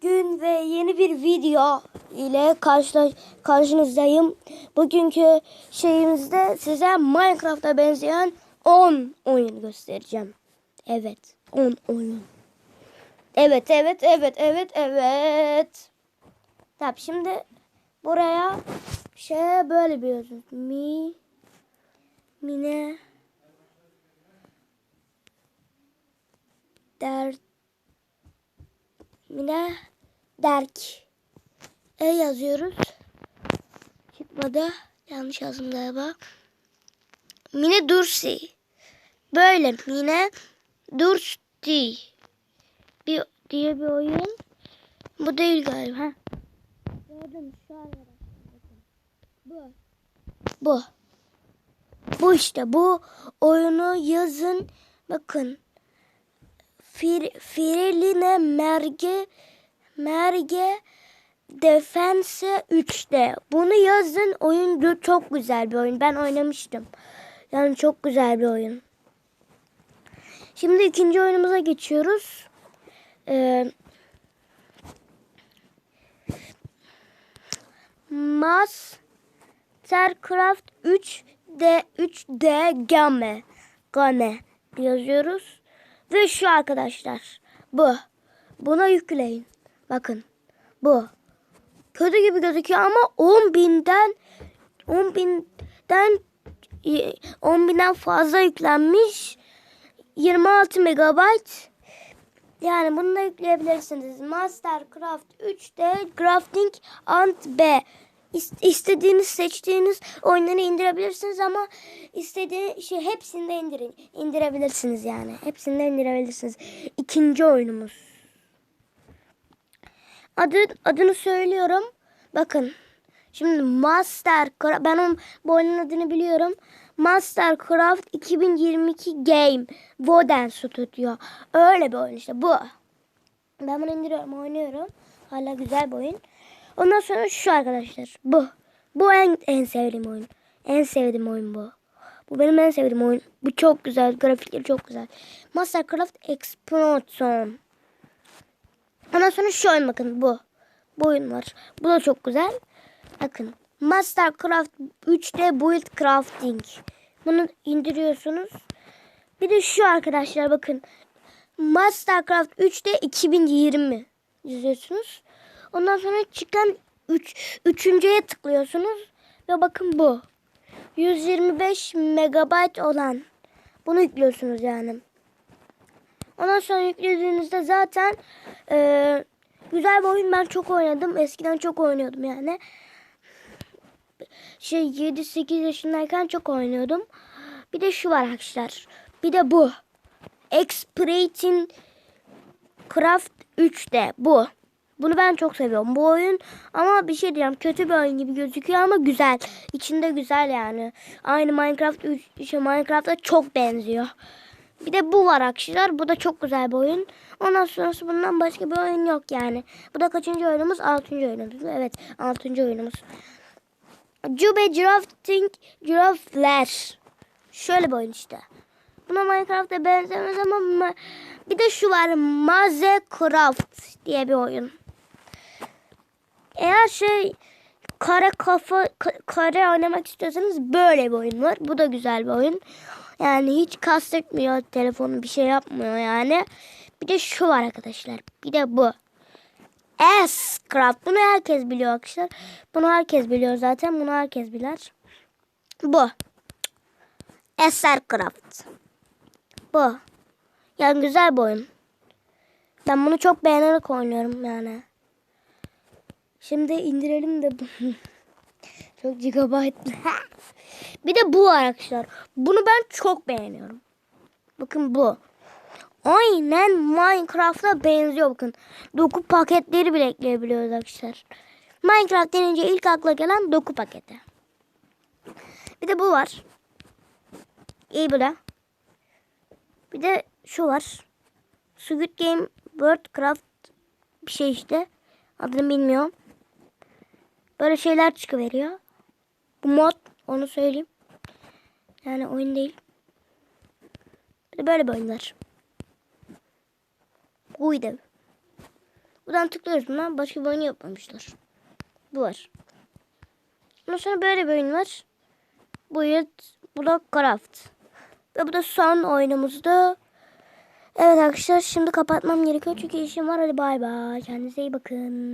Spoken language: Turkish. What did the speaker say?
gün ve yeni bir video ile karşıla karşınızdayım. Bugünkü şeyimizde size Minecraft'a benzeyen 10 oyun göstereceğim. Evet, 10 oyun. Evet, evet, evet, evet, evet. Tamam, şimdi buraya şey böyle bir yazın. Mi Mine der Mine Derk. E yazıyoruz. Çıkmadı. Yanlış yazdım galiba. Mine Dursi. Böyle Mine Dursi. Bir, diye bir oyun. Bu değil galiba. Ha. Gördüm şu an Bu. Bu. Bu işte bu oyunu yazın. Bakın. Fir, Firiline Merge Merge Defense 3'te. Bunu yazın. Oyun çok güzel bir oyun. Ben oynamıştım. Yani çok güzel bir oyun. Şimdi ikinci oyunumuza geçiyoruz. Ee, Mastercraft 3D 3D Game Game yazıyoruz. Ve şu arkadaşlar. Bu. Buna yükleyin. Bakın. Bu. Kötü gibi gözüküyor ama 10 binden 10 binden 10 binden fazla yüklenmiş. 26 megabayt. Yani bunu da yükleyebilirsiniz. Mastercraft 3D Crafting and B. İstediğiniz seçtiğiniz oyunları indirebilirsiniz ama istediği şey hepsini indirin. indirebilirsiniz yani. Hepsini indirebilirsiniz. İkinci oyunumuz. Adı, adını söylüyorum. Bakın. Şimdi Master ben onun bu oyunun adını biliyorum. Mastercraft 2022 Game Voden Studio. Öyle bir oyun işte bu. Ben bunu indiriyorum, oynuyorum. Hala güzel bir oyun. Ondan sonra şu arkadaşlar. Bu. Bu en, en sevdiğim oyun. En sevdiğim oyun bu. Bu benim en sevdiğim oyun. Bu çok güzel. Grafikleri çok güzel. Mastercraft Explosion. Ondan sonra şu oyun bakın bu. Bu oyun var. Bu da çok güzel. Bakın. Mastercraft 3D Build Crafting. Bunu indiriyorsunuz. Bir de şu arkadaşlar bakın. Mastercraft 3D 2020 yazıyorsunuz. Ondan sonra çıkan 3 üçüncüye tıklıyorsunuz ve bakın bu. 125 megabayt olan. Bunu yüklüyorsunuz yani. Ondan sonra yüklediğinizde zaten e, güzel bir oyun ben çok oynadım. Eskiden çok oynuyordum yani. Şey 7-8 yaşındayken çok oynuyordum. Bir de şu var arkadaşlar. Bir de bu. Expirating Craft 3'de bu. Bunu ben çok seviyorum bu oyun. Ama bir şey diyeceğim kötü bir oyun gibi gözüküyor ama güzel. İçinde güzel yani. Aynı Minecraft 3 şey Minecraft'a çok benziyor. Bir de bu var arkadaşlar. Bu da çok güzel bir oyun. Ondan sonrası bundan başka bir oyun yok yani. Bu da kaçıncı oyunumuz? Altıncı oyunumuz. Evet altıncı oyunumuz. Cube Drafting Giraffe Flash. Şöyle bir oyun işte. Buna Minecraft'a benzemez ama bir de şu var. Mazecraft diye bir oyun. Eğer şey kare kafa kare oynamak istiyorsanız böyle bir oyun var. Bu da güzel bir oyun. Yani hiç kastetmiyor telefonu bir şey yapmıyor yani. Bir de şu var arkadaşlar. Bir de bu. S-Craft. Bunu herkes biliyor arkadaşlar. Bunu herkes biliyor zaten. Bunu herkes bilir. Bu. SR-Craft. Bu. Yani güzel bir oyun. Ben bunu çok beğenerek oynuyorum yani. Şimdi indirelim de çok gigabyte. bir de bu var arkadaşlar. Bunu ben çok beğeniyorum. Bakın bu. Aynen Minecraft'a benziyor bakın. Doku paketleri bile ekleyebiliyoruz arkadaşlar. Minecraft denince ilk akla gelen doku paketi. Bir de bu var. İyi da. Bir de şu var. Squid Game Worldcraft bir şey işte. Adını bilmiyorum. Böyle şeyler çıkıveriyor. Bu mod onu söyleyeyim. Yani oyun değil. Böyle bir oyunlar. Buydu. Buradan tıklıyoruz buna. Başka bir oyun yapmamışlar. Bu var. Ondan sonra böyle bir oyun var. Build Blockcraft. Ve bu da son oyunumuzdu. Evet arkadaşlar şimdi kapatmam gerekiyor çünkü işim var. Hadi bay bay. Kendinize iyi bakın.